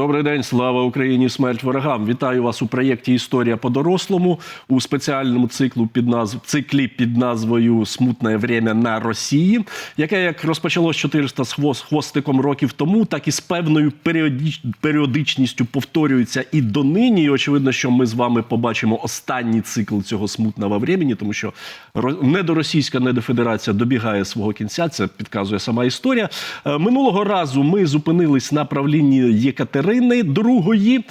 Добрий день, слава Україні, смерть ворогам. Вітаю вас у проєкті Історія по-дорослому у спеціальному циклу під назв... циклі під назвою Смутне время на Росії, яке як розпочалось 400 з хвост... хвостиком років тому, так і з певною періодіч... періодичністю повторюється і донині. І очевидно, що ми з вами побачимо останній цикл цього смутного времени, тому що ро- недоросійська недофедерація добігає свого кінця. Це підказує сама історія. Е, Минулого разу ми зупинились на правлінні Єкатерини II, е,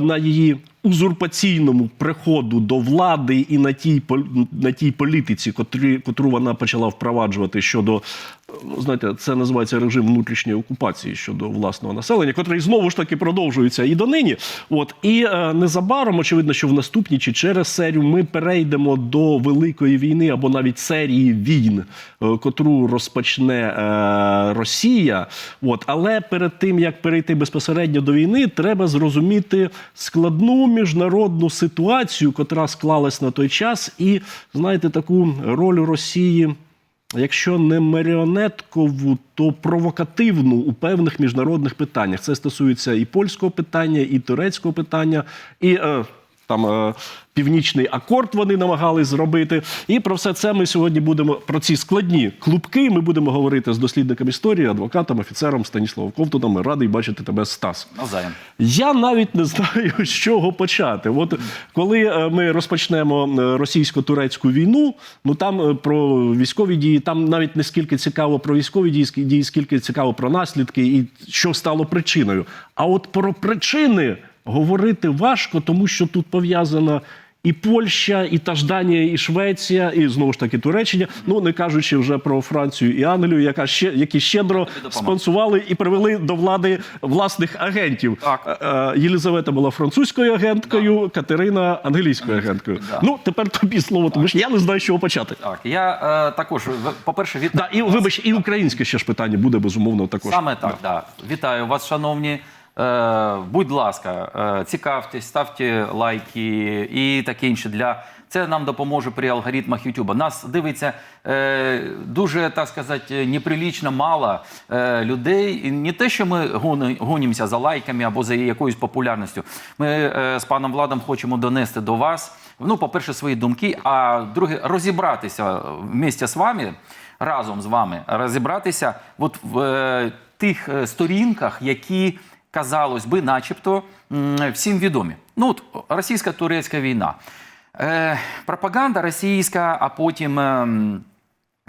на її узурпаційному приходу до влади і на тій на тій політиці, котрі, котру вона почала впроваджувати щодо ну, знаєте, це називається режим внутрішньої окупації щодо власного населення, котрий знову ж таки продовжується і донині. От і е, незабаром, очевидно, що в наступній чи через серію ми перейдемо до великої війни або навіть серії війн, е, котру розпочне е, Росія. От але перед тим як перейти безпосередньо до війни, треба зрозуміти складну міжнародну ситуацію, котра склалась на той час, і знаєте, таку роль Росії якщо не маріонеткову, то провокативну у певних міжнародних питаннях. Це стосується і польського питання, і турецького питання, і е, там е, північний акорд вони намагались зробити. І про все це ми сьогодні будемо про ці складні клубки. Ми будемо говорити з дослідником історії, адвокатом, офіцером Станіславом Ковтуном. Ми радий бачити тебе, Стас. Навзаєм. Я навіть не знаю, з чого почати. От коли е, ми розпочнемо е, російсько-турецьку війну, ну там про військові дії, там навіть не скільки цікаво про військові дії, скільки цікаво про наслідки і що стало причиною. А от про причини говорити важко, тому що тут пов'язана. І Польща, і та ж Данія, і Швеція, і знову ж таки Туреччина. Ну не кажучи вже про Францію і Англію, яка ще які щедро спонсували і привели до влади власних агентів. Так. Е, е, Єлизавета була французькою агенткою, Катерина англійською агенткою. Да. Ну тепер тобі слово, тому що я не знаю, з чого почати. Так, я е, також, по-перше, вітаю. Да, і вибач, і українське ще ж питання буде безумовно також. Саме так, да. Вітаю вас, шановні. Е, будь ласка, е, цікавтесь, ставте лайки і таке інше. Для це нам допоможе при алгоритмах YouTube. Нас дивиться е, дуже, так сказати, неприлічно мало людей. І не те, що ми гонімося за лайками або за якоюсь популярністю. Ми з паном Владом хочемо донести до вас. Ну, по-перше, свої думки, а друге, розібратися вместе з вами разом з вами розібратися от в тих сторінках, які казалось би, начебто всім відомі. Ну от російсько-турецька війна. Е, пропаганда російська, а потім е,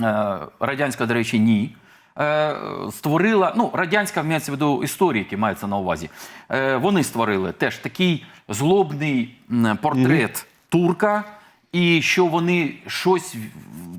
е, радянська, до речі, ні. е, Створила, ну, радянська в виду історики, мається на увазі. Е, Вони створили теж такий злобний портрет турка, і що вони щось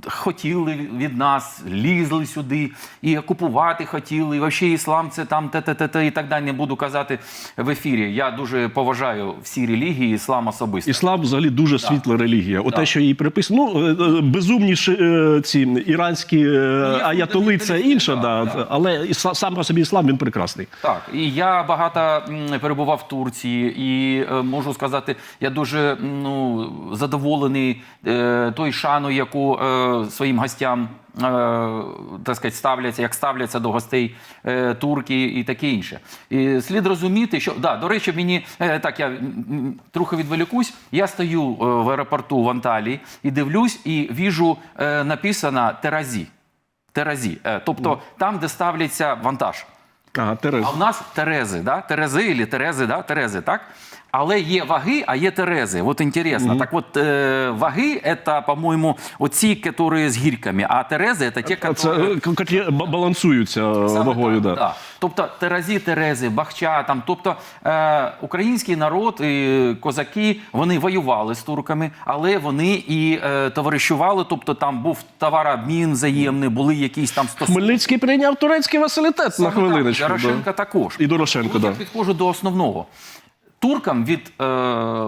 хотіли від нас, лізли сюди, і окупувати хотіли, і взагалі іслам це там те-те-те і так далі. Не буду казати в ефірі. Я дуже поважаю всі релігії, іслам особисто. Іслам взагалі дуже світла релігія. Оте, Да. що їй приписано, ну е, е, безумні е, ці іранські е, аятоли, це інше, да, да. але сам по собі іслам він прекрасний. Так, і я багато перебував в Турції, і можу сказати, я дуже ну, задоволений е, той шану, яку е, своїм гостям. е, Так сказати, ставляться, як ставляться до гостей турки і таке інше. І слід розуміти, що да, до речі, мені так я трохи відволікусь. Я стою в аеропорту в Анталії і дивлюсь, і віжу написано Теразі. Теразі, тобто там, де ставляться вантаж. Ага, Терез. А в нас Терези, да? Терези или Терези, да? Терези, так? Але є ваги, а є Терези. Вот інтересно. Так от е, ваги це, по-моєму, оці, які з гірками, а Терези це ті, які... Це е, балансуються е, вагою. так, Да. да. Тобто Теразі, Терези, Бахча, там, тобто е, український народ, і козаки, вони воювали з турками, але вони і е, товаришували, тобто там був товарообмін взаємний, були якісь там стосунки. Хмельницький прийняв турецький василітет на Саме так, хвилиночку. Дорошенко да. також. І Дорошенко, Тут да. я підходжу до основного. Туркам від е,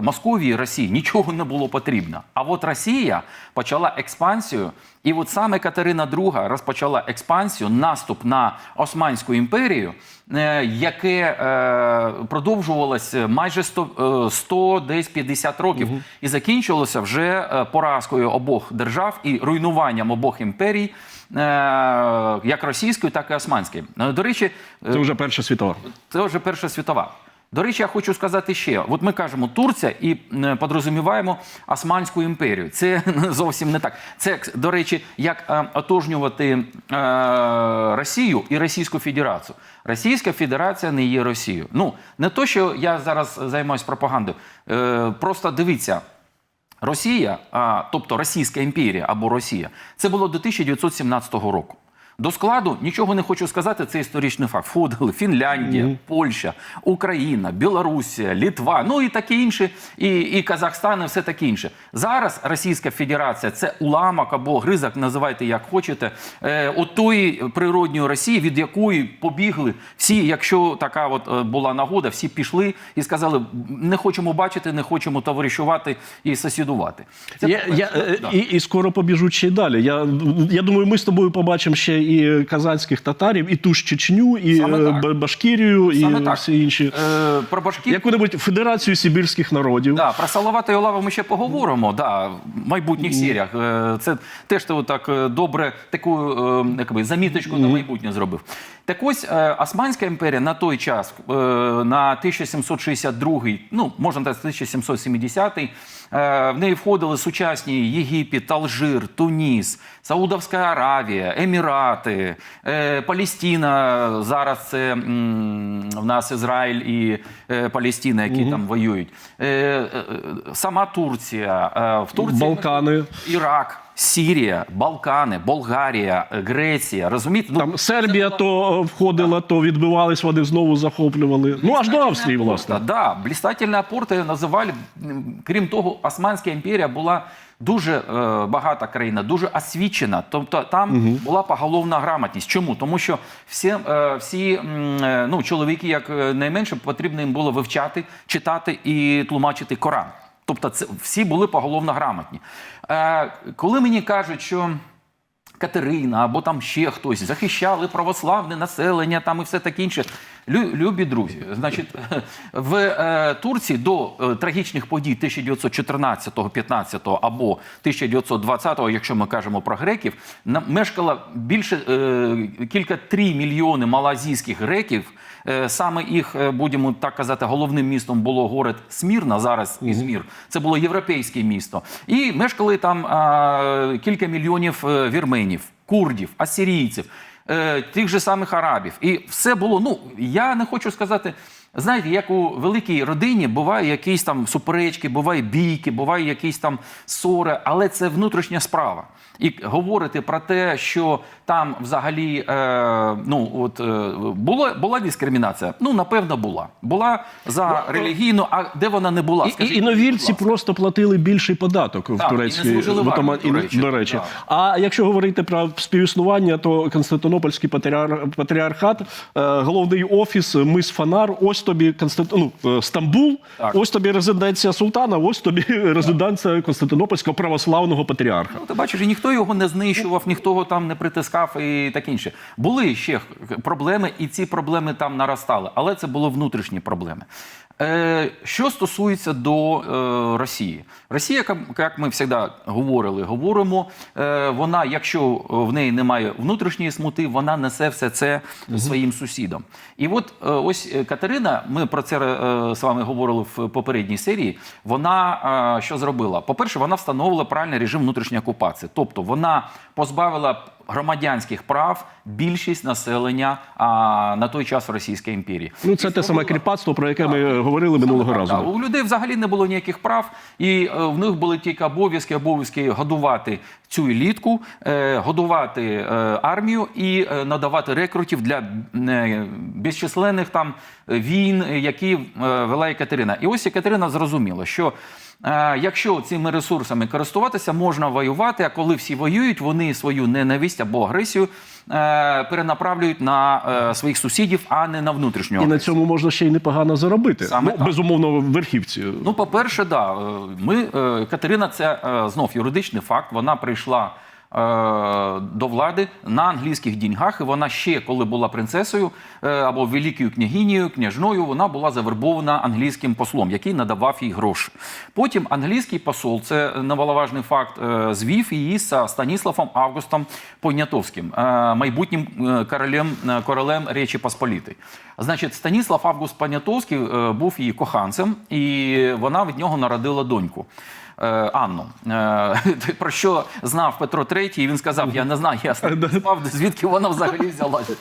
Московії Росії нічого не було потрібно. А от Росія почала експансію, і от саме Катерина II розпочала експансію, наступ на Османську імперію, е, яке е, продовжувалось майже 100, е, 100 десь 50 років, і закінчилося вже е, поразкою обох держав і руйнуванням обох імперій, е, як російської, так і османської. Е, До речі, Це вже Перша світова. це вже Перша світова. До речі, я хочу сказати ще: от ми кажемо Турція і е, подрозуміваємо Османську імперію. Це зовсім не так. Це, до речі, як е, отожнювати е, Росію і Російську Федерацію. Російська Федерація не є Росією. Ну не то, що я зараз займаюся пропагандою. Просто дивіться. Росія, а, тобто Російська імперія або Росія, це було до 1917 року. До складу нічого не хочу сказати. Це історичний факт. Входили Фінляндія, Польща, Україна, Білорусія, Літва, ну і таке інше, і, і Казахстан, і все таке інше. Зараз Російська Федерація це уламок або гризок, називайте як хочете, е, от тої природньої Росії, від якої побігли всі, якщо така от е, була нагода, всі пішли і сказали: не хочемо бачити, не хочемо товаришувати і сусідувати. Це Я, я, е, Да. і, і скоро побіжуть ще й далі. Я, я думаю, ми з тобою побачимо ще і казацьких татарів, і ту ж Чечню, і е. Башкірію, Саме і так. всі інші. Е, про башкір Яку-небудь Федерацію Сибірських народів. Да, про Салавата і Олава ми ще поговоримо. Да, в майбутніх серіях. Е, Це теж ти так е, добре таку якби, заміточку на майбутнє зробив. Так ось е, Османська імперія на той час, е, на 1762, ну можна так сказати, 1770, е, в неї входили сучасні Єгипет, Алжир, Туніс, Саудовська Аравія, Емірати, Палістина. Зараз це в нас Ізраїль і Палістина, які там воюють. Сама Турція, в Турції Балкани. Ірак. Сірія, Балкани, Болгарія, е, Греція, розумієте? Ну, Там Сербія то е, входила, то відбивались, вони знову захоплювали. Ну аж до Австрії, власне. Да, да, блистательна порта називали. Крім того, Османська імперія була дуже е, багата країна, дуже освічена. Тобто там була поголовна грамотність. Чому? Тому що всі, е, всі е, ну, чоловіки, як е, найменше, потрібно їм було вивчати, читати і тлумачити Коран. Тобто, це всі були поголовно грамотні. Е, коли мені кажуть, що Катерина або там ще хтось захищали православне населення, там і все таке інше. Лю- Любі друзі, значить, в е, Турції до е, трагічних подій 1914, 15 або 1920, якщо ми кажемо про греків, мешкало більше е, кілька три мільйони малазійських греків. Е, Саме їх, е, будемо так казати, головним містом було город Смірна, зараз Ізмір. Це було європейське місто. І мешкали там а, кілька мільйонів е, вірменів, курдів, асирійців, тих же самих арабів. І все було. Ну я не хочу сказати. Знаєте, як у великій родині буває якісь там суперечки, буває бійки, буває якісь там ссори, але це внутрішня справа. І говорити про те, що там взагалі е, ну от е, було була дискримінація. Ну напевно була. Була за релігійну, а де вона не була? І, Скажіть, і будь просто платили більший податок в Так, і турецькій не в Отоман- і- до речі. Так. А якщо говорити про співіснування, то Константинопольський патріар... патріархат, е, головний офіс, мис Фанар, ось тобі Константин... ну, е, Стамбул, Так. ось тобі резиденція султана, ось тобі резиденція Константинопольського православного патріарха. Ну, ти бачиш, і ніхто його не знищував, ніхто його там не притискав і таке інше. Були ще проблеми, і ці проблеми там наростали, але це були внутрішні проблеми. Е, що стосується до е, Росії, Росія, як, ми завжди говорили, говоримо, е, вона, якщо в неї немає внутрішньої смути, вона несе все це своїм сусідам. І от ось Катерина, ми про це з вами говорили в попередній серії. Вона що зробила? По-перше, вона встановила правильний режим внутрішньої окупації, тобто вона позбавила громадянських прав більшість населення а, на той час Російської імперії. Ну, це І те саме кріпацтво, про яке ми говорили минулого разу. так, у людей взагалі не було ніяких прав, і е, в них були тільки обов'язки, обов'язки годувати цю елітку, е, годувати е, армію і е, надавати рекрутів для е, безчисленних там війн, які е, вела Екатерина. І ось Екатерина зрозуміла, що якщо цими ресурсами користуватися, можна воювати. А коли всі воюють, вони свою ненависть або агресію е, перенаправлюють на е, своїх сусідів, а не на внутрішню І на цьому можна ще й непогано заробити. Саме ну, так. безумовно, верхівці. Ну, по-перше, да, е, ми е, Катерина, це е, знов юридичний факт. Вона прийшла. Е, До влади на англійських деньгах, і вона ще коли була принцесою е, або великою княгинею, княжною, вона була завербована англійським послом, який надавав їй гроші. Потім англійський посол, це немаловажний факт, е, звів її з Станіславом Августом Понятовським, майбутнім королем, королем Речі Посполітої. Значить, Станіслав Август Понятовський був її коханцем, і вона від нього народила доньку. Анну, про що знав Петро III, і він сказав: Я не знаю, я спав, звідки вона взагалі взялася,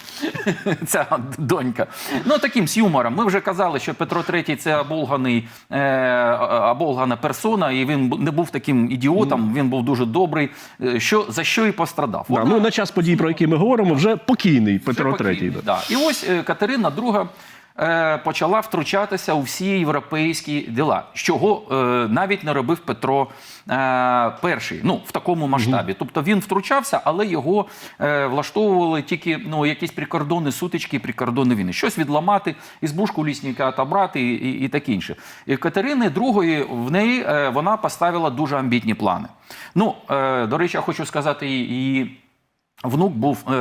ця донька. Ну таким з юмором. Ми вже казали, що Петро III це оболганий, е, оболгана персона, і він не був таким ідіотом, він був дуже добрий. е, Що за що і пострадав? Да, Вона- ну, на час подій, про які ми говоримо, вже покійний Петро III. Да. І ось е, Катерина е, почала втручатися у всі європейські діла, чого е, навіть не робив Петро е, І, ну в такому масштабі. Тобто він втручався, але його е, влаштовували тільки ну, якісь прикордонні сутички, прикордонні війни. Щось відламати, ізбушку лісника отобрати і, і, і таке інше. І Катерини II в неї е, вона поставила дуже амбітні плани. Ну, е, до речі, я хочу сказати її. Внук був е,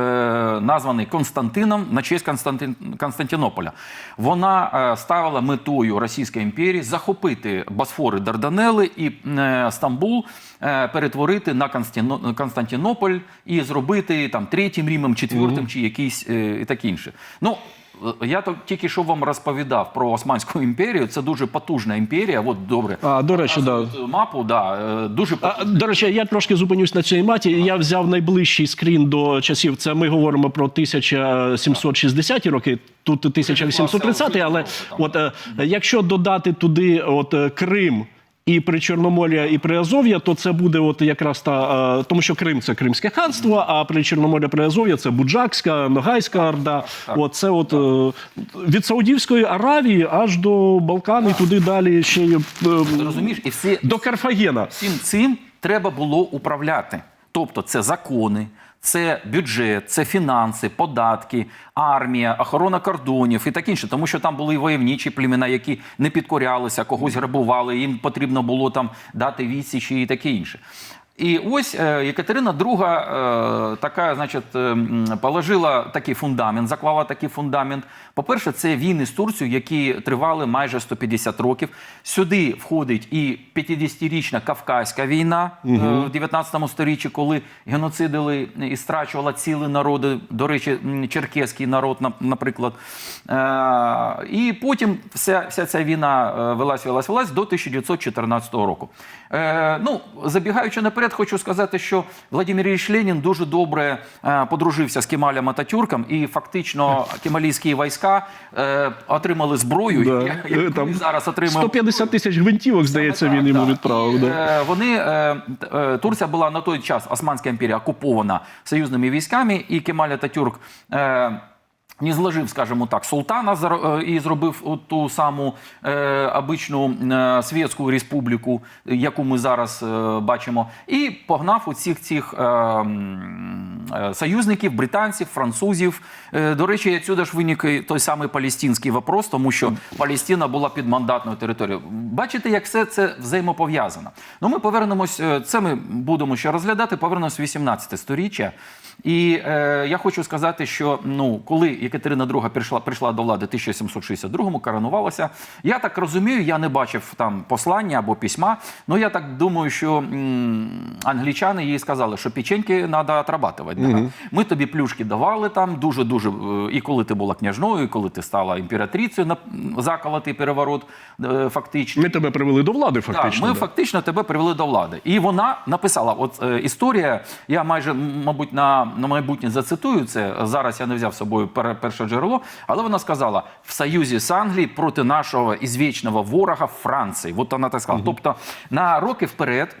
названий Константином на честь Константин, Константинополя. Вона е, ставила метою Російської імперії захопити Босфори Дарданели і е, Стамбул е, перетворити на Константино- Константинополь і зробити там третім Римом, четвертим чи якийсь е, і таке інше. Ну, я тільки що вам розповідав про Османську імперію. Це дуже потужна імперія. От добре. А, до речі, да. Мапу, да, е, дуже А, до речі, я трошки зупинюсь на цій маті. Я взяв найближчий скрін до часів. Це ми говоримо про 1760-ті роки. Тут 1830, але от е, якщо додати туди от е, Крим. І при Чорномор'я, і при Азов'я, то це буде от якраз та тому, що Крим це Кримське ханство, а при Чорномор'я при Азов'я це Буджакська, Ногайська Орда. От це от е, від Саудівської Аравії аж до Балкан і туди далі ще й, е, розумієш, і всі до Карфагена. всім цим треба було управляти. Тобто це закони, це бюджет, це фінанси, податки, армія, охорона кордонів і так інше. Тому що там були воєвнічі племена, які не підкорялися, когось грабували, їм потрібно було там дати відсічі і таке інше. І ось е, Екатерина II е, така, значить, е, положила такий фундамент, заклала такий фундамент. По-перше, це війни з Турцією, які тривали майже 150 років. Сюди входить і 50-річна Кавказька війна е, в 19 сторіччі, коли геноцидили і страчувала цілі народи. До речі, черкеський народ, наприклад. І потім вся, вся ця війна велась, велась, велась до 1914 року. Ну, забігаючи наперед, хочу сказати, що Владимир Ілліч Ленін дуже добре е, подружився з Кемалем Ататюрком, і фактично кемалійські війська е, отримали зброю, Да. я- Е, яку ми зараз отримуємо. 150 тисяч гвинтівок, здається, він йому відправив. Да. Вони Турція була на той час Османська імперія окупована союзними військами, і Кемаль Ататюрк не зложив, скажімо так, султана е, і зробив ту саму е, обичну е, Свєтську республіку, яку ми зараз е, бачимо, і погнав усіх цих е, е, союзників, британців, французів. Е, до речі, відсюди ж виник той самий палестинський вопрос, тому що Палестина була підмандатною територією. Бачите, як все це взаємопов'язано. Ну, ми повернемось, е, це ми будемо ще розглядати. Повернемось 18 сторіччя. І е, я хочу сказати, що ну, коли Екатерина II прийшла, прийшла до влади в 1762-му, коронувалася, я так розумію, я не бачив там послання або письма. Ну я так думаю, що м, англічани їй сказали, що печеньки треба отрабатувати. Да? Ми тобі плюшки давали там дуже дуже. І коли ти була княжною, і коли ти стала імператрицею на заколотий переворот, е, фактично. Ми тебе привели до влади, Так, фактично. ми да. фактично тебе привели до влади. І вона написала: от е, історія, я майже, мабуть, на, на майбутнє зацитую це. Зараз я не взяв з собою пер- перше джерело, але вона сказала: в союзі з Англією проти нашого ізвічного ворога Франції. От вона так сказала. Тобто на роки вперед.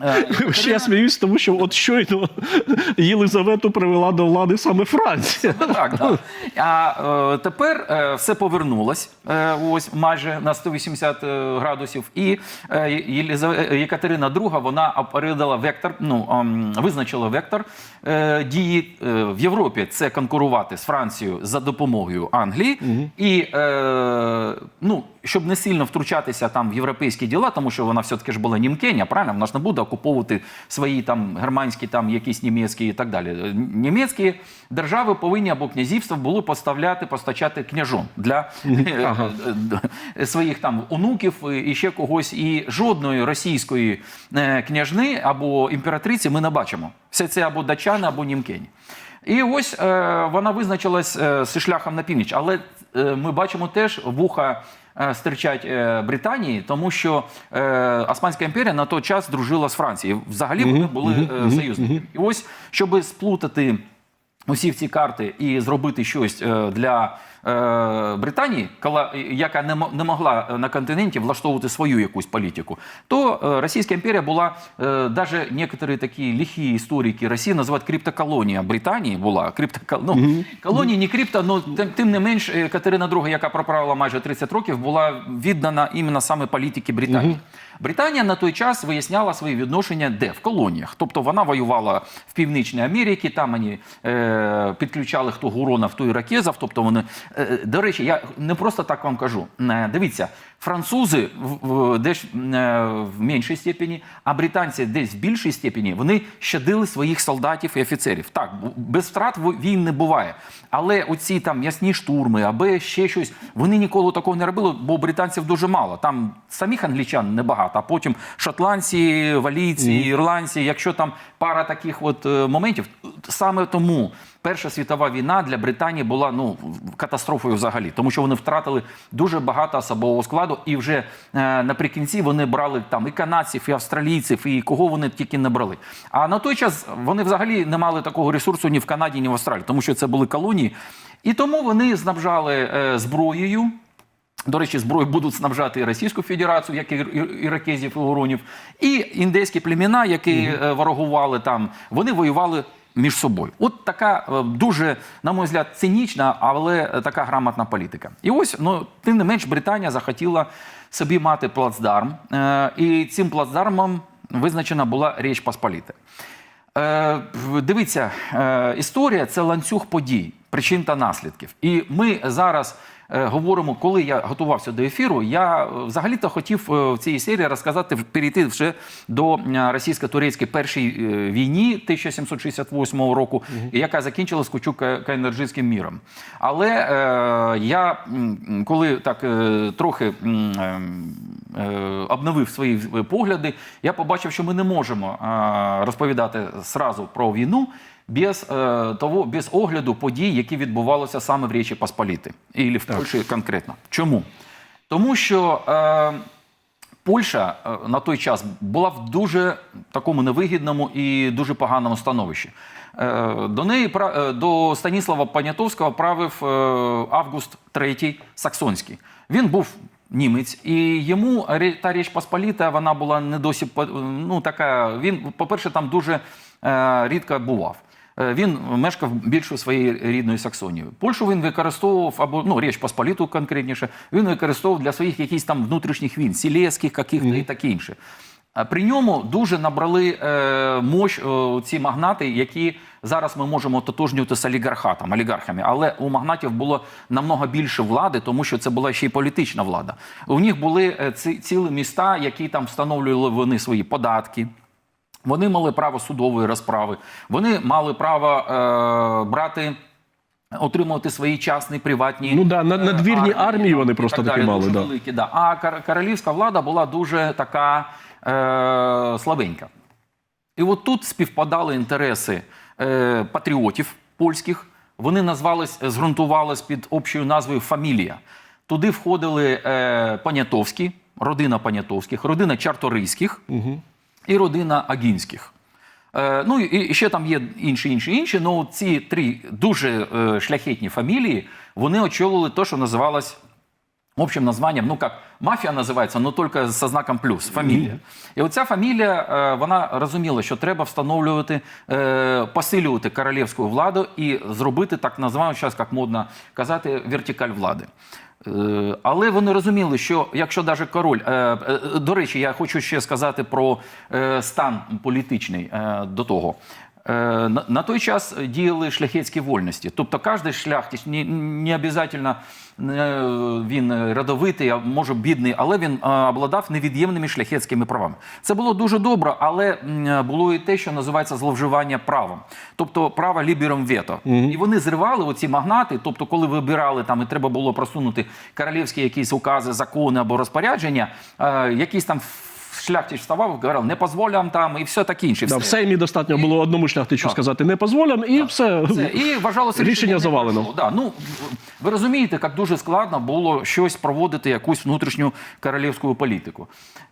Е, Ще я сміюсь, тому що от щойно Єлизавету привела до влади саме Франція. Так, да. А е, тепер е, все повернулось ось майже на 180 е, градусів. І Єкатерина II, вона опередила вектор, ну ем, визначила вектор дії в Європі. Це конкурувати з Францією за допомогою Англії. І е, ну, щоб не сильно втручатися там в європейські діла, тому що вона все-таки ж була німкеня, правильно? Вона ж не буде окуповувати свої там германські, там якісь німецькі і так далі. Е, Німецькі держави повинні або князівства були поставляти, постачати княжон для е, Ага. е, своїх там онуків і ще когось. І жодної російської княжни або імператриці ми не бачимо. Все це або датчани, або німкені. І ось е, вона визначилась е, зі шляхом на північ. Але ми бачимо теж вуха е, стирчать е, Британії, тому що е, Османська імперія на той час дружила з Францією. Взагалі вони були е, союзники. І ось, щоб сплутати усі ці карти і зробити щось е, для е, Британії, кола- яка не, мо- могла е, на континенті влаштовувати свою якусь політику, то е, Російська імперія була е, даже некоторі такі ліхі історики Росії називають криптоколонія Британії була криптокол... ну, колонії, не крипто, але тим, тим не менш е, Катерина II, яка проправила майже 30 років, була віддана іменно саме політики Британії. Британія на той час виясняла свої відношення де в колоніях. Тобто вона воювала в Північній Америці, там вони е, підключали хто Гуронов, хто іракезов. Тобто вони е, до речі, я не просто так вам кажу. Е, дивіться, французи десь е, в меншій степені, а британці десь в більшій степені вони щадили своїх солдатів і офіцерів. Так, без втрат в- війн не буває. Але оці там ясні штурми, або ще щось, вони ніколи такого не робили, бо британців дуже мало. Там самих англічан небагато, а потім шотландці, валійці, ірландці. Якщо там пара таких от е, моментів, саме тому Перша світова війна для Британії була ну катастрофою взагалі, тому що вони втратили дуже багато особового складу, і вже е, наприкінці вони брали там і канадців, і австралійців, і кого вони тільки не брали. А на той час вони взагалі не мали такого ресурсу ні в Канаді, ні в Австралії, тому що це були колонії, і тому вони знабжали е, зброєю. До речі, зброю будуть снабжати і Російську Федерацію, як і іракезів і уронів, і індейські племена, які е, ворогували там, вони воювали між собою. От така е, дуже, на мій взгляд, цинічна, але така грамотна політика. І ось, ну тим не менш, Британія захотіла собі мати плацдарм, е, і цим плацдармом визначена була Річ Посполіта. Е, дивіться, історія це ланцюг подій, причин та наслідків. І ми зараз говоримо, коли я готувався до ефіру, я е, взагалі-то хотів е, в цій серії розказати, перейти вже до е, російсько-турецької першої е, війні 1768 року, яка закінчилась Кучук-Кайнерджинським міром. Але е, я, коли так е, трохи е, обновив свої погляди, я побачив, що ми не можемо е, розповідати сразу про війну без, е, того, без огляду подій, які відбувалися саме в Речі Посполіти, і в Польщі конкретно. Чому? Тому що е, Польща е, на той час була в дуже такому невигідному і дуже поганому становищі. Е, До неї е, до Станіслава Понятовського правив е, Август III Саксонський. Він був німець, і йому та Річ Посполіта вона була не досі ну, така. Він, по-перше, там дуже е, рідко бував. Е, Він мешкав більше своєю рідною Саксонією. Польщу він використовував, або ну Річ Посполіту конкретніше, він використовував для своїх якихось там внутрішніх війн, сілецьких, каких-то і таке інше. При ньому дуже набрали е, мощ е, ці магнати, які зараз ми можемо ототожнювати з олігархатом, олігархами. Але у магнатів було намного більше влади, тому що це була ще й політична влада. У них були е, ці, цілі міста, які там встановлювали вони свої податки. Вони мали право судової розправи, вони мали право е, брати. Отримувати свої частні приватні Ну да, над- е, надвірні армії вони просто так такі далі, мали, дуже да. великі, да. А королівська влада була дуже така е, слабенька. І от тут співпадали інтереси е, патріотів польських. Вони назвались, зґрунтувались під общою назвою Фамілія. Туди входили е, Понятовські, родина Понятовських, родина Чарторийських і родина Агінських. Е, ну і ще там є інші, інші, інші. Ну ці три дуже е, шляхетні фамілії вони очолили те, що називалось общим названием, ну как мафія називається, но тільки со знаком плюс, фамілія. І оця фамілія, е, вона розуміла, що треба встановлювати, посилювати королівську владу і зробити так називаємо, зараз як модно казати, вертикаль влади. Е, Але вони розуміли, що якщо навіть король, е, е, до речі, я хочу ще сказати про стан політичний до того. Е, На, той час діяли шляхетські вольності. Тобто кожен шляхтич, не, не обов'язково е, він родовитий, а може бідний, але він е, обладав невід'ємними шляхетськими правами. Це було дуже добре, але було і те, що називається зловживання правом, тобто право лібером вето. І вони зривали оці магнати. Тобто, коли вибирали там і треба було просунути королівські якісь укази, закони або розпорядження, е, якісь там. Шляхтич вставав, говорив, не позволям там, і все таке інше. Да, в Все. Сеймі достатньо було одному шляхтичу Так. сказати не позволям, і все. Це, і вважалося Рішення завалено. Да, ну, ви розумієте, як дуже складно було щось проводити, якусь внутрішню королівську політику.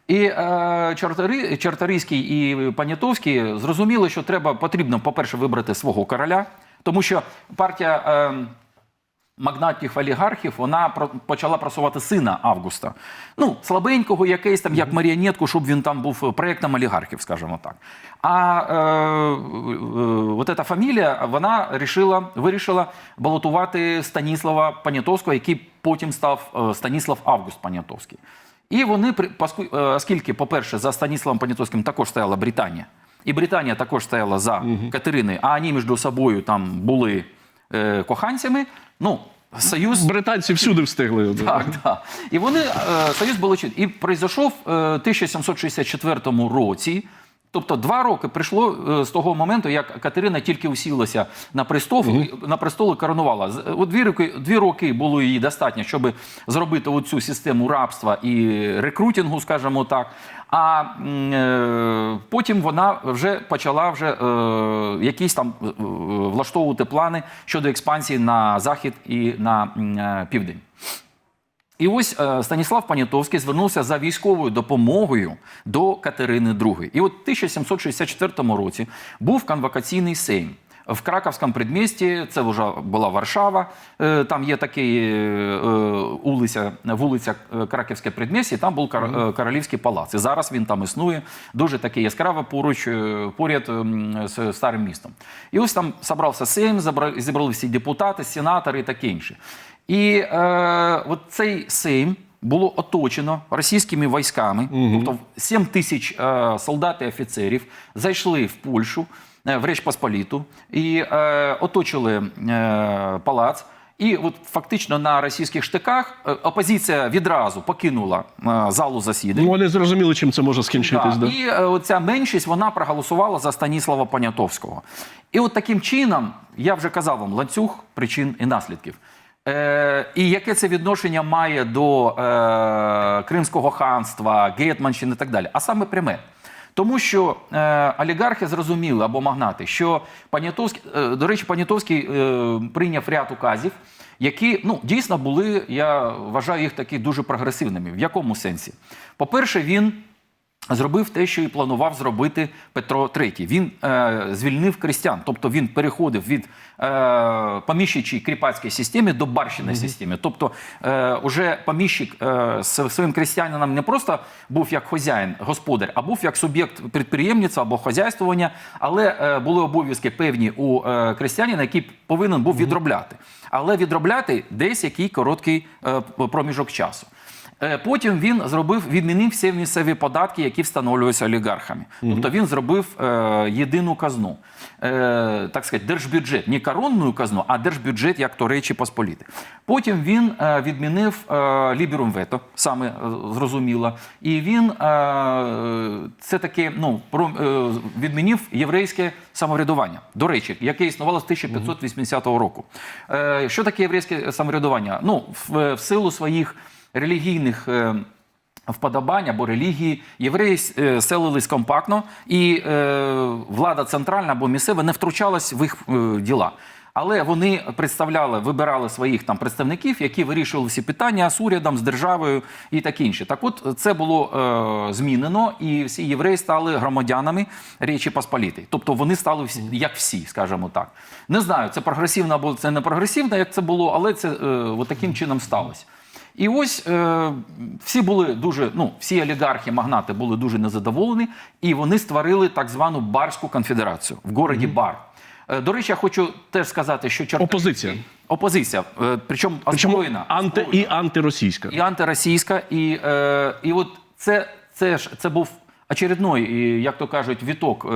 І е, Чартари, Чартарійський і Панятовський зрозуміли, що треба потрібно, по-перше, вибрати свого короля, тому що партія. Е, магнатів олігархів вона почала просувати сина Августа. Ну, слабенького, якийсь там, як маріонетку, щоб він там був проєктом олігархів, скажімо так. А е, е, от ця фамілія, вона рішила, вирішила балотувати Станіслава Понятовського, який потім став е, Станіслав Август Понятовський. І вони, е, оскільки, по-перше, за Станіславом Понятовським також стояла Британія, і Британія також стояла за Катериною, а вони між собою там були е, коханцями. Ну, союз Британці всюди встигли. так, так. І вони е, союз чіт. І пройшов в 1764 році. Тобто два роки прийшло е, з того моменту, як Катерина тільки усілася на престол, на престол і коронувала. З- От дві роки, дві роки було їй достатньо, щоб зробити оцю систему рабства і рекрутингу, скажімо так. А е, потім вона вже почала вже е, якісь там е, е, влаштовувати плани щодо експансії на захід і на е, південь. І ось е, Станіслав Панятовський звернувся за військовою допомогою до Катерини II. І от в 1764 році був конвокаційний сейм. В Краковському предмісті, це вже була Варшава. е, Там є такий е, вулиця, вулиця Краківське предмісті, там був королівський палац. І зараз він там існує, дуже такий яскравий поруч, поряд ем, з старим містом. І ось там зібрався сейм, зібрали всі депутати, сенатори і таке інше. І е, от цей Сейм було оточено російськими військами, тобто 7 тисяч е, солдат і офіцерів зайшли в Польщу, е, в Реч Посполіту, і е, оточили е, палац. І от фактично на російських штиках е, опозиція відразу покинула е, залу засідань. Ну, вони зрозуміли, чим це може скінчитись. Да. Да. І е, оця меншість вона проголосувала за Станіслава Понятовського. І от таким чином, я вже казав вам, ланцюг причин і наслідків. Е, і яке це відношення має до е, Кримського ханства, Гетманщини і так далі? А саме пряме. Тому що е, олігархи зрозуміли або магнати, що Понятовський, е, до речі, Понятовський е, прийняв ряд указів, які ну, дійсно були, я вважаю їх такі дуже прогресивними. В якому сенсі? По-перше, він зробив те, що і планував зробити Петро III. Він е, звільнив крістян, тобто він переходив від е, поміщичій кріпацької системи до барщиної системи. Тобто, е, уже поміщик е, з своїм крістянином не просто був як хазяїн, господар, а був як суб'єкт підприємництва або хазяйствування, але е, були обов'язки певні у е, крістянина, який повинен був відробляти. Але відробляти десь який короткий е, проміжок часу. Е, Потім він зробив, відмінив всі місцеві податки, які встановлюються олігархами. Тобто він зробив е, єдину казну, е, так сказати, держбюджет, не коронну казну, а держбюджет як то Речі Посполіти. Потім він е, відмінив е, ліберум вето, саме е, зрозуміло, і він е, це таки ну, про, е, відмінив єврейське самоврядування, до речі, яке існувало з 1580 року. Е, що таке єврейське самоврядування? Ну, в, в силу своїх релігійних е, вподобань або релігії євреї е, селились компактно, і е, влада центральна або місцева не втручалась в їх діла. Але вони представляли, вибирали своїх там представників, які вирішували всі питання з урядом, з державою і таке інше. Так от це було е, змінено, і всі євреї стали громадянами Речі Посполітої. Тобто вони стали всі, як всі, скажімо так. Не знаю, це прогресивно або це не прогресивно, як це було, але це е, от таким чином сталося. І ось е, всі були дуже, ну, всі олігархи, магнати були дуже незадоволені, і вони створили так звану Барську конфедерацію в городі Бар. Е, До речі, я хочу теж сказати, що Черкаський... Опозиція. Опозиція, е, причому Причому озброєна. анти і антиросійська. і антиросійська, і, е, і от це, це ж це був очередной, як то кажуть, віток е,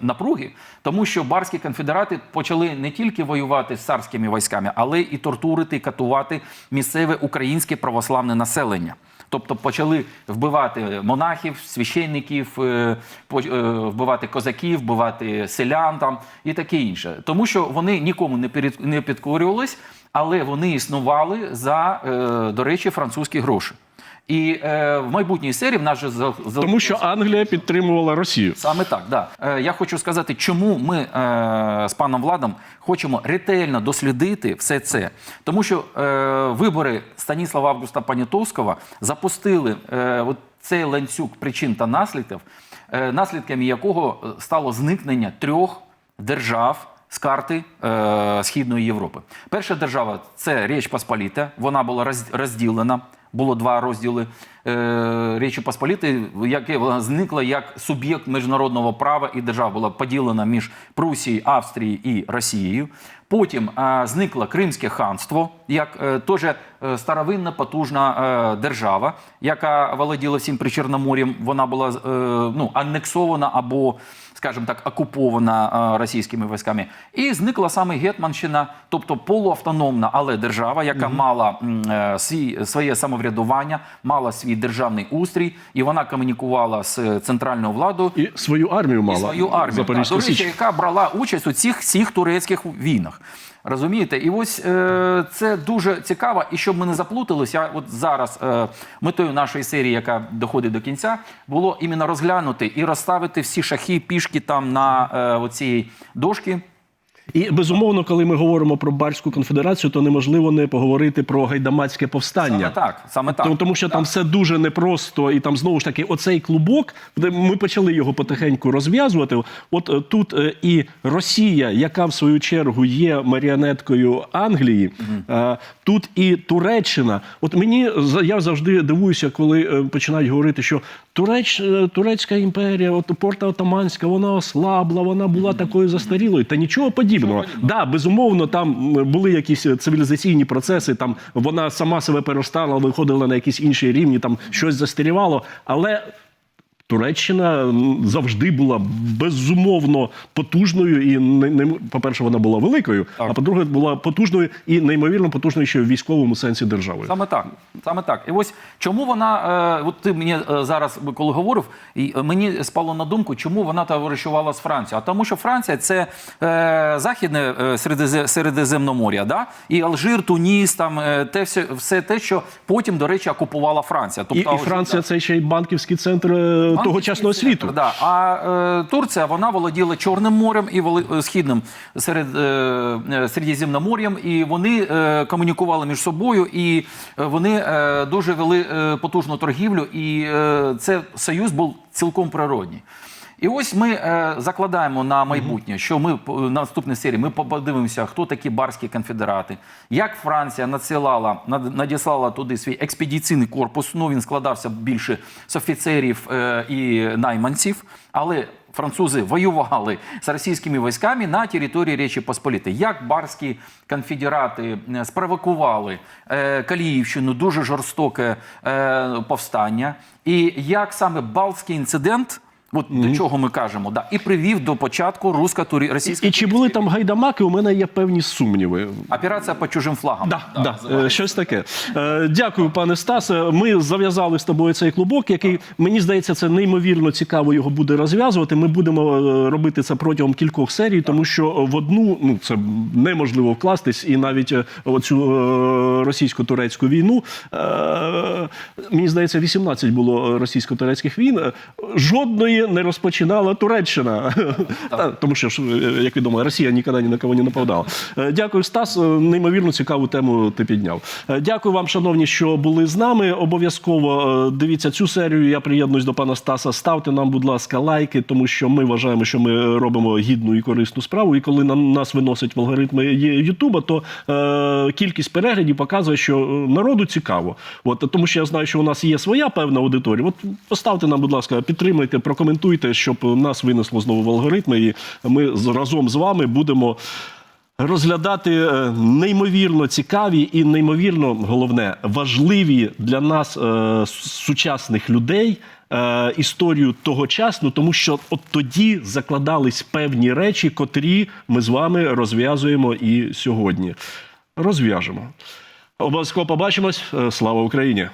напруги, тому що барські конфедерати почали не тільки воювати з царськими військами, але і тортурити, катувати місцеве українське православне населення. Тобто почали вбивати монахів, священників, е, е, вбивати козаків, вбивати селян там і таке інше. Тому що вони нікому не підкорювались, але вони існували за, до речі, французькі гроші. І е, в майбутній серії в нас же Тому що Англія підтримувала Росію. Саме так, да. Е, я хочу сказати, чому ми е, з паном Владом хочемо ретельно дослідити все це. Тому що е, вибори Станіслава Августа Понятовського запустили е, от цей ланцюг причин та наслідків, е, наслідками якого е, стало зникнення трьох держав. З карти е, Східної Європи. Перша держава це Річ Посполіта. Вона була розділена. Було два розділи е, Річі Посполітої, яке вона зникла як суб'єкт міжнародного права і держава була поділена між Прусією, Австрією і Росією. Потім е, зникло Кримське ханство, як е, теж е, старовинна потужна держава, яка володіла всім Причорномор'ям. Вона була ну, анексована або, скажімо так, окупована е, російськими військами. І зникла саме Гетманщина, тобто полуавтономна, але держава, яка мала е, свій, своє самоврядування, мала свій державний устрій, і вона комунікувала з центральною владою І свою армію мала. і свою армію, та, до речі, яка брала участь у цих всіх турецьких війнах. Розумієте? І ось е, це дуже цікаво. І щоб ми не заплуталися, от зараз е, метою нашої серії, яка доходить до кінця, було іменно розглянути і розставити всі шахи, пішки там на е, оцій дошки. І безумовно, коли ми говоримо про Барську конфедерацію, то неможливо не поговорити про гайдамацьке повстання. Саме так, саме так. Тому, тому що там все дуже непросто, і там знову ж таки оцей клубок, де ми почали його потихеньку розв'язувати. От е, тут е, і Росія, яка в свою чергу є маріонеткою Англії, е, тут і Туреччина. От мені я завжди дивуюся, коли починають говорити, що Туреч, е, Турецька імперія, от Порта Отаманська, вона ослабла, вона була такою застарілою. Та нічого подібного. Да, безумовно, там були якісь е, цивілізаційні процеси. Там вона сама себе перестала, виходила на якісь інші рівні, там щось застарівало. Але Туреччина завжди була безумовно потужною і не, не по-перше, вона була великою, а по-друге, була потужною і неймовірно потужною ще в військовому сенсі державою. Саме так, саме так. І ось чому вона, е, от ти мені е, зараз, коли говорив, і е, мені спало на думку, чому вона товаришувала з Францією. А тому, що Франція це е, західне Середземномор'я, да? і Алжир, Туніс, там е, те все, все те, що потім, до речі, окупувала Франція. І, і Франція це ще й банківський центр тогочасного світу. Да. А е, Турція вона володіла Чорним морем і воли- е, східним серед е, е, Середземномор'ям, і вони е, комунікували між собою, і е, вони е, дуже вели е, потужну торгівлю, і е, це союз був цілком природній. І ось ми е, закладаємо на майбутнє, що ми на наступній серії ми подивимося, хто такі барські конфедерати, як Франція надсилала над- надіслала туди свій експедиційний корпус. Ну він складався більше з офіцерів е, і найманців, але французи воювали з російськими військами на території Речі Посполітої. Як барські конфедерати е, спровокували е, Каліївщину дуже жорстоке е, повстання, і як саме Балтський інцидент. От до чого ми кажемо, да, і привів до початку русько-турі російської І чи були там гайдамаки? У мене є певні сумніви. операція по чужим флагам. Да, да, е, щось таке. Е, Дякую, пане Стасе. Ми зав'язали з тобою цей клубок, який мені здається, це неймовірно цікаво його буде розв'язувати. Ми будемо е, робити це протягом кількох серій, тому що в одну ну це неможливо вкластись, і навіть оцю російсько-турецьку війну мені здається, 18 було російсько-турецьких війн. Жодної не розпочинала Туреччина. Тому що, е, як відомо, Росія ніколи ні на кого не нападала. Е, Дякую, Стас. Е, Неймовірно цікаву тему ти підняв. Е, Дякую вам, шановні, що були з нами. Обов'язково е, дивіться цю серію. Я приєднуюсь до пана Стаса. Ставте нам, будь ласка, лайки, тому що ми вважаємо, що ми робимо гідну і корисну справу. І коли нам нас виносять в алгоритми Ютуба, то е, кількість переглядів показує, що е, народу цікаво. От тому, що я знаю, що у нас є своя певна аудиторія. От поставте нам, будь ласка, підтримайте, прокоментуйте, щоб нас винесло знову в алгоритми, і ми разом з вами будемо. Розглядати е, неймовірно цікаві і неймовірно головне важливі для нас е, сучасних людей е, історію тогочасну, тому що от тоді закладались певні речі, котрі ми з вами розв'язуємо і сьогодні. Розв'яжемо. Обов'язково побачимось. Е, Слава Україні!